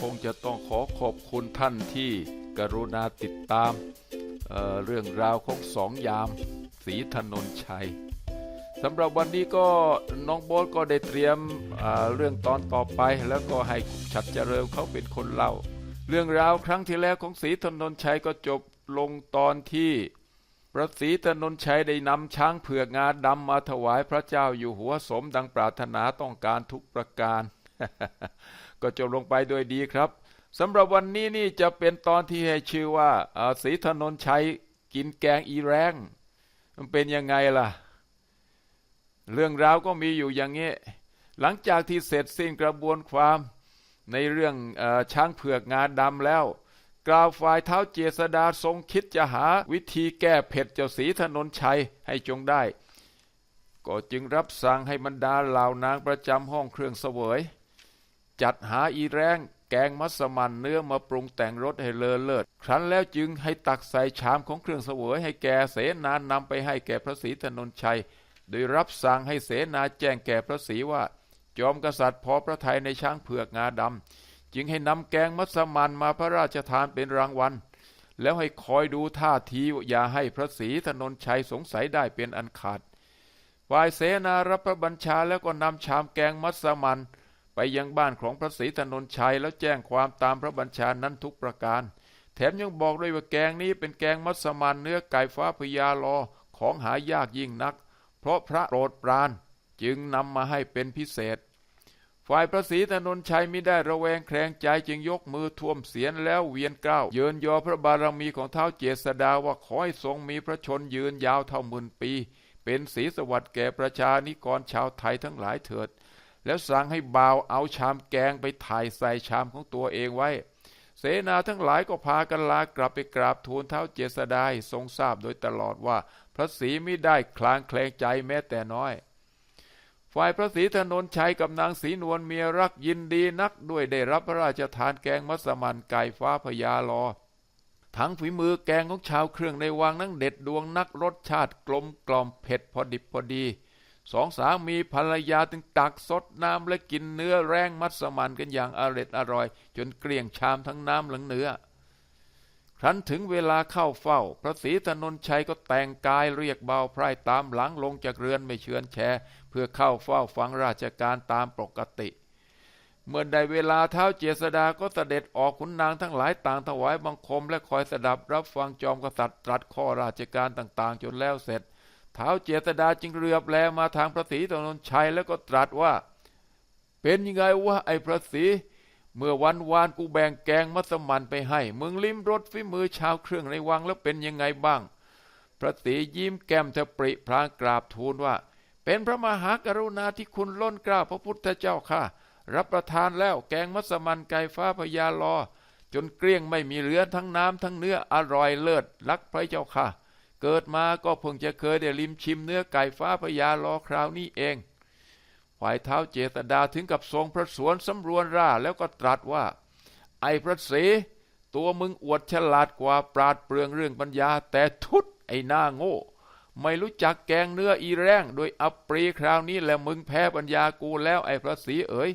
คงจะต้องขอขอบคุณท่านที่กรุณาติดตามเเรื่องราวของสองยามสีถนนชัยสำหรับวันนี้ก็น้องโบ๊ทก็ได้เตรียมเรื่องตอนต่อไป แล้วก็ให้ชัดเจริญเขาเป็นคนเล่า เรื่องราวครั้งที่แล้วของสีถนนชัยก็จบลงตอนที่พระศรีถนนชัยได้นำช้างเผือกงาดำมาถวายพระเจ้าอยู่หัวสมดังปรารถนาต้องการทุกประการ ก็จบลงไปโดยดีครับสำหรับวันนี้นี่จะเป็นตอนที่ให้ชื่อว่าศรีถนนชัยกินแกงอีแรงมันเป็นยังไงล่ะ เรื่องราวก็มีอยู่อย่างนี้ หลังจากที่เสร็จสิ้นกระบวนความในเรื่องออช้างเผือกงาดำแล้ว กล่าวฝ่ายเท้าเจษดาทรงคิดจะหาวิธีแก้เผ็ดเจ้าสีถนนชัยให้จงได้ ก็จึงรับสั่งให้บรรดาเหล่านางประจำห้องเครื่องเสวย จัดหาอีแรงแกงมัสมั่นเนื้อมาปรุงแต่งรสให้เลอเลิศ ครั้นแล้วจึงให้ตักใส่ชามของเครื่องเสวยให้แก่เสนานำไปให้แก่พระศรีถนนชัย โดยรับสั่งให้เสนาแจ้งแก่พระศรีว่า จอมกษัตริย์พอพระทัยในช้างเผือกงาดำจึงให้นำแกงมัสมั่นมาพระราชทานเป็นรางวัล แล้วให้คอยดูท่าทีอย่าให้พระศรีถนนชัยสงสัยได้เป็นอันขาดฝ่ายเสนารับพระบัญชาแล้วก็นำชามแกงมัสมั่น ไปยังบ้านของพระศรีถนนชัยแล้วแจ้งความตามพระบัญชานั้นทุกประการ แถมยังบอกด้วยว่าแกงนี้เป็นแกงมัสมันเนื้อไก่ฟ้าพญาลอของหายากยิ่งนัก เพราะพระโปรดปรานจึงนำมาให้เป็นพิเศษ ฝ่ายพระศรีถนนชัยมิได้ระแวงแคลงใจจึงยกมือท่วมเสียนแล้วเวียนเกล้าเยินยอพระบารมีของเท้าเจษดาว่าขอให้ทรงมีพระชนยืนยาวเท่าหมื่นปี เป็นศรีสวัสดิ์แก่ประชานิกรชาวไทยทั้งหลายเถิด แล้วสั่งให้บ่าวเอาชามแกงไปถ่ายใส่ชามของตัวเองไว้ เสนาทั้งหลายก็พากันลากลับไปกราบทูลเท้าเจษดาทรงทราบโดยตลอดว่า พระศรีไม่ได้คลางแคลงใจแม้แต่น้อย ฝ่ายพระศรีถนนชัยกับนางศรีนวลเมียรักยินดีนักด้วยได้รับพระราชทานแกงมัสมันไก่ฟ้าพญาลอทั้งฝีมือแกงของชาวเครื่องในวังนั้นเด็ดดวงนักรสชาติกลมกล่อมเผ็ดพอดิบพอดี สองสามีภรรยาจึงตักสดน้ำและกินเนื้อแรงมัสมันกันอย่างอร็ดอร่อย จนเกลี้ยงชามทั้งน้ำหลังเนื้อ ครั้นถึงเวลาเข้าเฝ้า พระศรีถนนชัยก็แต่งกายเรียกเบาไพร่ตามหลังลงจากเรือนไม่เชือนแชเพื่อเข้าเฝ้าฟังราชการตามปกติ เมื่อได้เวลาเท้าเจษดาก็เสด็จออกขุนนางทั้งหลายต่างถวายบังคม และคอยสดับรับฟังจอมกษัตริย์ตรัสข้อราชการต่างๆ จนแล้วเสร็จ ท้าเจษดาจึงเรือบแลมาทางพระศรีถนนชัยแล้วก็ตรัสว่า เป็นยังไงวะไอ้พระศรีเมื่อวันวานกูแบ่งแกงมัสมันไปให้มึงลิ้มรสฝีมือชาวเครื่องในวังแล้วเป็นยังไงบ้าง พระศรียิ้มแก้มเธอปริพรางกราบทูลว่า เป็นพระมหากรุณาที่คุณล้นกล้าพระพุทธเจ้าค่ะ รับประทานแล้วแกงมัสมันไก่ฟ้าพญาลอจนเกลี้ยงไม่มีเหลือทั้งน้ำทั้งเนื้ออร่อยเลิศรักพระเจ้าค่ะ เกิดมาก็เพิ่งจะเคยได้ลิมชิมเนื้อไก่ฟ้าพญาลอคราวนี้เองฝ่ายเท้าเจตดาถึงกับทรงพระสวนสำรวนร่าแล้วก็ตรัสว่า ไอ้พระศรีตัวมึงอวดฉลาดกว่าปราดเปรืองเรื่องปัญญา แต่ทุดไอ้หน้าโง่ ไม่รู้จักแกงเนื้ออีแรงโดยอับปรีคราวนี้แหละมึงแพ้ปัญญากูแล้วไอ้พระศรีเอ๋ย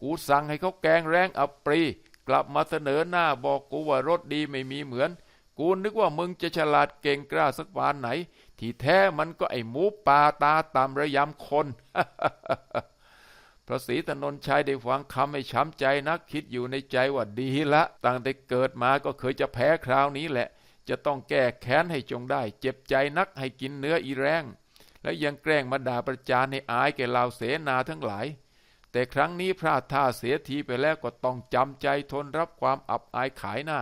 กูสั่งให้เขาแกงแรงอับปรีกลับมาเสนอหน้าบอกกูว่ารสดีไม่มีเหมือน กูนึกว่ามึงจะฉลาดเก่งกล้าสักปานไหน ที่แท้มันก็ไอ้หมูป่าตาตามระยำคน พระศรีถนนชัยได้ฟังคำให้ช้ำใจนักคิดอยู่ในใจว่าดีละตั้งแต่เกิดมาก็เคยจะแพ้คราวนี้แหละ จะต้องแก้แค้นให้จงได้ เจ็บใจนักให้กินเนื้ออีแรง และยังแกล้งมาด่าประจานให้อายแก่เหล่าเสนาทั้งหลายแต่ครั้งนี้พลาดท่าเสียทีไปแล้วก็ต้องจำใจทนรับความอับอายขายหน้า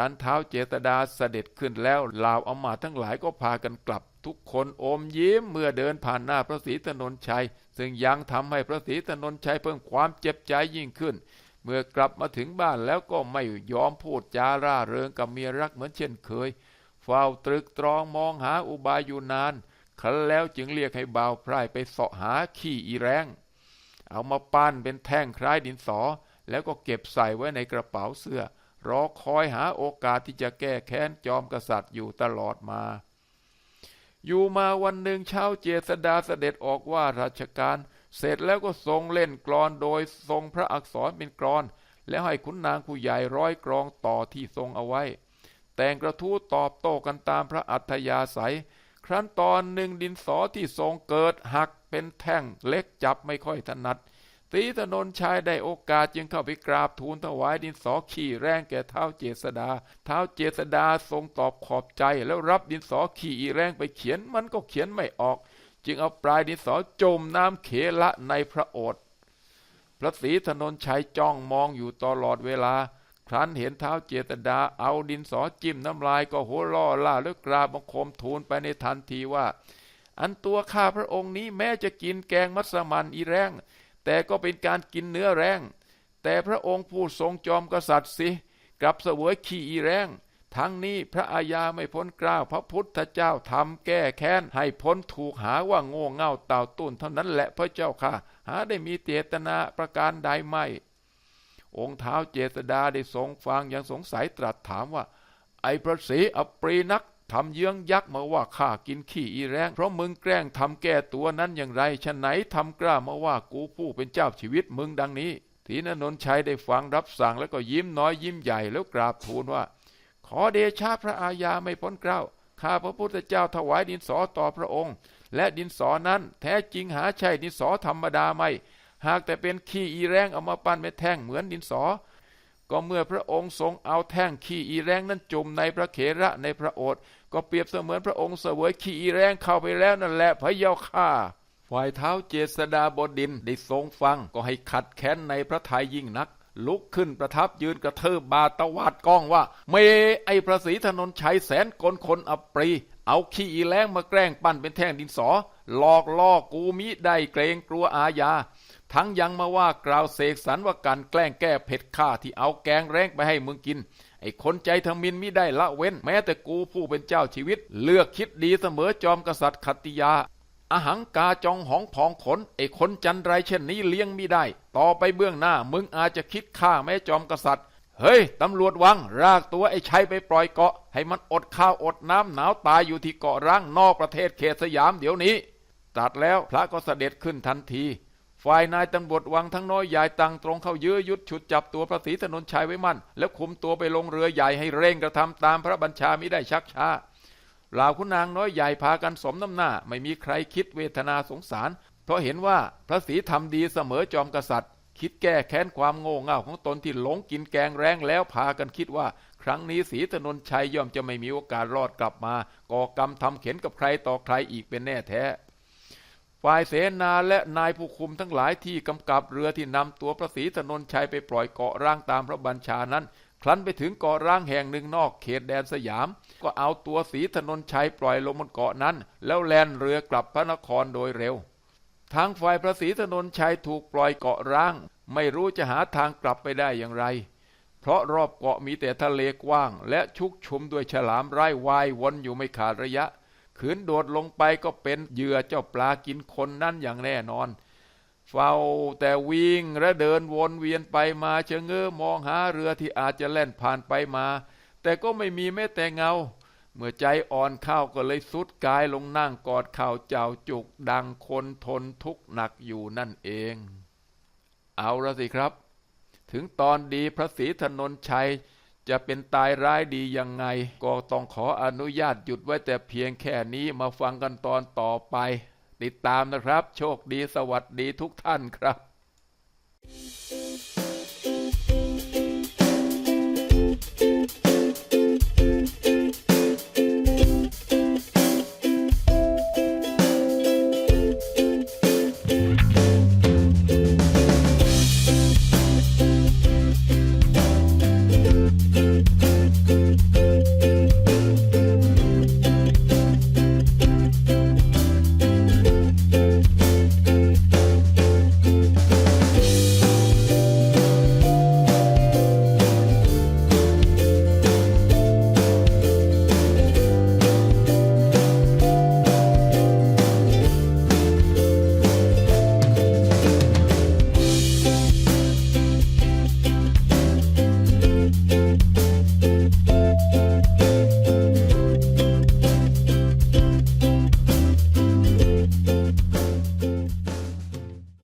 ครั้นเท้าเจตดาเสด็จขึ้นแล้วล่าอมาทั้งหลายก็พากันกลับ ทุกคนอมยิ้มเมื่อเดินผ่านหน้าพระศรีถนนชัย ซึ่งยังทำให้พระศรีถนนชัยเพิ่มความเจ็บใจยิ่งขึ้น เมื่อกลับมาถึงบ้านแล้วก็ไม่ยอมพูดจาร่าเริงกับเมียรักเหมือนเช่นเคยเฝ้าตรึกตรองมองหาอุบายอยู่นาน ครั้นแล้วจึงเรียกให้บ่าวไพร่ไปเสาะหาขี้อีแรงเอามาปั้นเป็นแท่งคล้ายดินสอ แล้วก็เก็บใส่ไว้ในกระเป๋าเสื้อ รอคอยหาโอกาสที่จะแก้แค้นจอมกษัตริย์อยู่ตลอดมา อยู่มาวันหนึ่งเช้าเจษดาเสด็จออกว่าราชการ เสร็จแล้วก็ทรงเล่นกลอนโดยทรงพระอักษรเป็นกลอน แล้วให้ขุนนางผู้ใหญ่ร้อยกรองต่อที่ทรงเอาไว้ แต่งกระทู้ตอบโต้กันตามพระอัธยาศัย ครั้นตอนหนึ่งดินสอที่ทรงเกิดหักเป็นแท่งเล็กจับไม่ค่อยถนัด ศรีถนนชายได้โอกาสจึงเข้าไปกราบทูลถวายดินสอขี่แรงแก่เท้าเจษดา เท้าเจษดาทรงตอบขอบใจแล้วรับดินสอขี่อีแรงไปเขียนมันก็เขียนไม่ออก จึงเอาปลายดินสอจมน้ำเขละในพระโอษฐ์พระศรีถนนชัยจ้องมองอยู่ตลอดเวลา ครั้นเห็นเท้าเจตดาเอาดินสอจิ้มน้ำลายก็หัวล่อล่าแล้วกราบบังคมทูลไปในทันทีว่า อันตัวข้าพระองค์นี้แม้จะกินแกงมัสมันอีแรง แต่ก็เป็นการกินเนื้อแรง แต่พระองค์ผู้ทรงจอมกษัตริย์สิกลับเสวยขี้อีแรง ทั้งนี้พระอาญาไม่พ้นกล้าวพระพุทธเจ้าทำแก้แค้น ให้พ้นถูกหาว่าโง่เง่าเต่าตุนเท่านั้นแหละพระเจ้าค่ะ หาได้มีเจตนาประการใดไม่ องค์เท้าเจษดาได้ทรงฟังยังสงสัยตรัสถามว่า ไอ้พระศรีอปรีนัก ทำเยื้องยักษ์มาว่าข้ากินขี้อีแรงเพราะมึงแกล้งทำแก้ตัวนั้นอย่างไรฉะไหนทำกล้ามาว่ากูผู้เป็นเจ้าชีวิตมึงดังนี้ทีนนนชัยได้ฟังรับสั่งแล้วก็ยิ้มน้อยยิ้มใหญ่แล้วกราบทูลว่า ขอเดชะพระอาญาไม่พ้นเกล้าข้าพระพุทธเจ้าถวายดินสอต่อพระองค์ และดินสอนั้นแท้จริงหาใช่ดินสอธรรมดาไม่ หากแต่เป็นขี้อีแรงเอามาปั้นเป็นแท่งเหมือนดินสอ ก็เมื่อพระองค์ทรงเอาแท่งขี้อีแรงนั้นจุ่มในพระเขระในพระโอษฐ์ ก็เปรียบเสมือนพระองค์เสวยขี้อีแรงเข้าไปแล้วนั่นแหละพระเยาค่าฝ่ายเท้าเจษดาบดินได้ทรงฟังก็ให้ขัดแค้นในพระทัยยิ่งนัก ลุกขึ้นประทับยืนกระเทิบบาตวาดก้องว่า เมไอพระศรีถนนชัยแสนกลคนอปรี เอาขี้อีแรงมาแกล้งปั้นเป็นแท่งดินสอ หลอกล่อกูมิได้เกรงกลัวอาญาทั้งยังมาว่ากล่าวเสกสรรว่าการแกล้งแก้เผ็ดข้าที่เอาแกงแรงไปให้มึงกิน ไอ้คนใจทมินมิได้ละเว้น แม้แต่กูผู้เป็นเจ้าชีวิต เลือกคิดดีเสมอจอมกษัตริย์ขัตติยาอาหังกาจองหองผองขนไอ้คนจันไรเช่นนี้เลี้ยงมิได้ ต่อไปเบื้องหน้ามึงอาจจะคิดฆ่าแม่จอมกษัตริย์ เฮ้ย ตำรวจวัง รากตัวไอ้ชัยไปปล่อยเกาะ ให้มันอดข้าวอดน้ำหนาวตายอยู่ที่เกาะร้างนอกประเทศเขตสยามเดี๋ยวนี้ตรัสแล้วพระก็เสด็จขึ้นทันที ฝ่ายนายตำรวจวังทั้งน้อยใหญ่ตังตรงเข้ายื้อยุดฉุดจับตัวพระศรีถนนชัยไว้มั่น แล้วคุมตัวไปลงเรือใหญ่ให้เร่งกระทำตามพระบัญชามิได้ชักช้าเหล่าคุณนางน้อยใหญ่พากันสมน้ำหน้า ไม่มีใครคิดเวทนาสงสาร เพราะเห็นว่าพระศรีทำดีเสมอจอมกษัตริย์ คิดแก้แค้นความโง่เง่าของตนที่หลงกินแกงแรงแล้วพากันคิดว่า ครั้งนี้ศรีถนนชัยย่อมจะไม่มีโอกาสรอดกลับมาก่อกรรมทำเข็นกับใครต่อใครอีกเป็นแน่แท้ ฝ่ายเสนาและนายผู้คุมทั้งหลายที่กำกับเรือที่นำตัวพระศรีถนนชัยไปปล่อยเกาะร่างตามพระบัญชานั้น ครั้นไปถึงเกาะร่างแห่งหนึ่งนอกเขตแดนสยาม ก็เอาตัวศรีถนนชัยปล่อยลงบนเกาะนั้น แล้วแล่นเรือกลับพระนครโดยเร็ว ทางฝ่ายพระศรีถนนชัยถูกปล่อยเกาะร่าง ไม่รู้จะหาทางกลับไปได้อย่างไร เพราะรอบเกาะมีแต่ทะเลกว้าง และชุกชุมด้วยฉลามไร้วายวนอยู่ไม่ขาดระยะ ขืนโดดลงไปก็เป็นเหยื่อเจ้าปลากินคนนั่นอย่างแน่นอน เฝ้าแต่วิ่งและเดินวนเวียนไปมาเชงเง้อมองหาเรือที่อาจจะแล่นผ่านไปมา แต่ก็ไม่มีแม้แต่เงา เมื่อใจอ่อนเข้าก็เลยสุดกายลงนั่งกอดเข่าเจ้าจุกดังคนทนทุกข์หนักอยู่นั่นเอง เอาละสิครับ ถึงตอนดีพระศรีถนนชัย จะเป็นตายร้ายดียังไง ก็ต้องขออนุญาตหยุดไว้แต่เพียงแค่นี้มาฟังกันตอนต่อไป ติดตามนะครับ โชคดีสวัสดีทุกท่านครับ